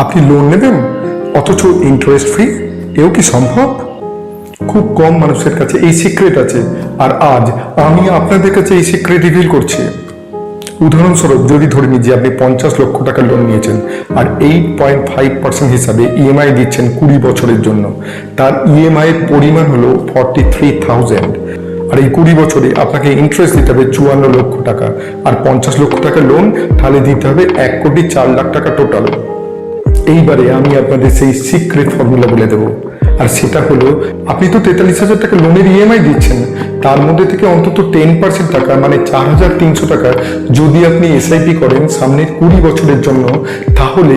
আপনি লোন নেবেন, অথচ ইন্টারেস্ট ফ্রি এও কি সম্ভব? খুব কম মানুষের কাছে এই সিক্রেট আছে, আর আজ আমি আপনাদের কাছে এই সিক্রেট রিভিল করছি। উদাহরণস্বরূপ, যদি ধরে নিই যে আপনি পঞ্চাশ লক্ষ টাকা লোন নিয়েছেন, আর এইট পয়েন্ট ফাইভ পার্সেন্ট হিসাবে ইএমআই দিচ্ছেন কুড়ি বছরের জন্য, তার ইএমআই এর পরিমাণ হলো ফর্টি থ্রি থাউজেন্ড আর এই কুড়ি বছরে আপনাকে ইন্টারেস্ট দিতে হবে চুয়ান্ন লক্ষ টাকা, আর পঞ্চাশ লক্ষ টাকা লোন তাহলে দিতে হবে এক কোটি চার লাখ টাকা টোটাল এইবারে আমি আপনাদের সেই সিক্রেট ফর্মুলা বলে দেবো। আর সেটা হলো, আপনি তো তেতাল্লিশ হাজার টাকা লোনের ইএমআই দিচ্ছেন। তার মধ্যে থেকে অন্তত টেন পার্সেন্ট টাকা মানে চার হাজার তিনশো টাকা যদি আপনি এসআইপি করেন সামনের কুড়ি বছরের জন্য, তাহলে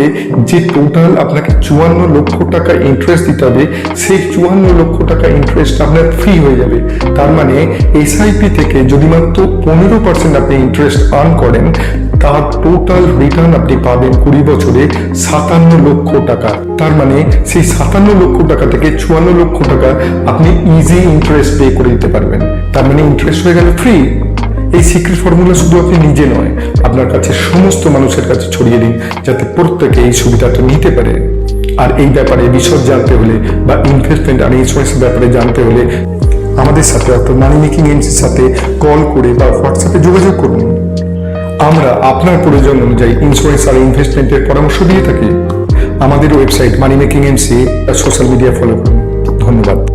যে টোটাল আপনাকে চুয়ান্ন লক্ষ টাকা ইন্টারেস্ট দিতে হবে, সেই চুয়ান্ন লক্ষ টাকা ইন্টারেস্ট আপনার ফ্রি হয়ে যাবে। তার মানে এসআইপি থেকে যদি মাত্র পনেরো পার্সেন্ট আপনি ইন্টারেস্ট আর্ন করেন তার টোটাল রিটার্ন আপনি পাবেন কুড়ি বছরে সাতান্ন লক্ষ টাকা। তার মানে সেই সাতান্ন লক্ষ টাকা থেকে চুয়ান্ন লক্ষ টাকা আপনি ইজি ইন্টারেস্ট পে করে দিতে পারবেন। তার মানে ইন্টারেস্ট হয়ে গেল ফ্রি এই সিক্রেট ফর্মুলা শুধু আপনি নিজে নয়, আপনার কাছে সমস্ত মানুষের কাছে ছড়িয়ে দিন যাতে প্রত্যেকে এই সুবিধাটা নিতে পারে। আর এই ব্যাপারে বিশদ জানতে হলে বা ইনভেস্টমেন্ট আর ইন্স্যুরেন্সের ব্যাপারে জানতে হলে আমাদের সাথে অর্থাৎ মানি মেকিং এজেন্সির সাথে কল করে বা হোয়াটসঅ্যাপে যোগাযোগ করুন। আমরা আপনার প্রয়োজন অনুযায়ী ইন্স্যুরেন্স আর ইনভেস্টমেন্টের পরামর্শ দিয়ে থাকি। আমাদের website money making MC social media follow করুন। ধন্যবাদ।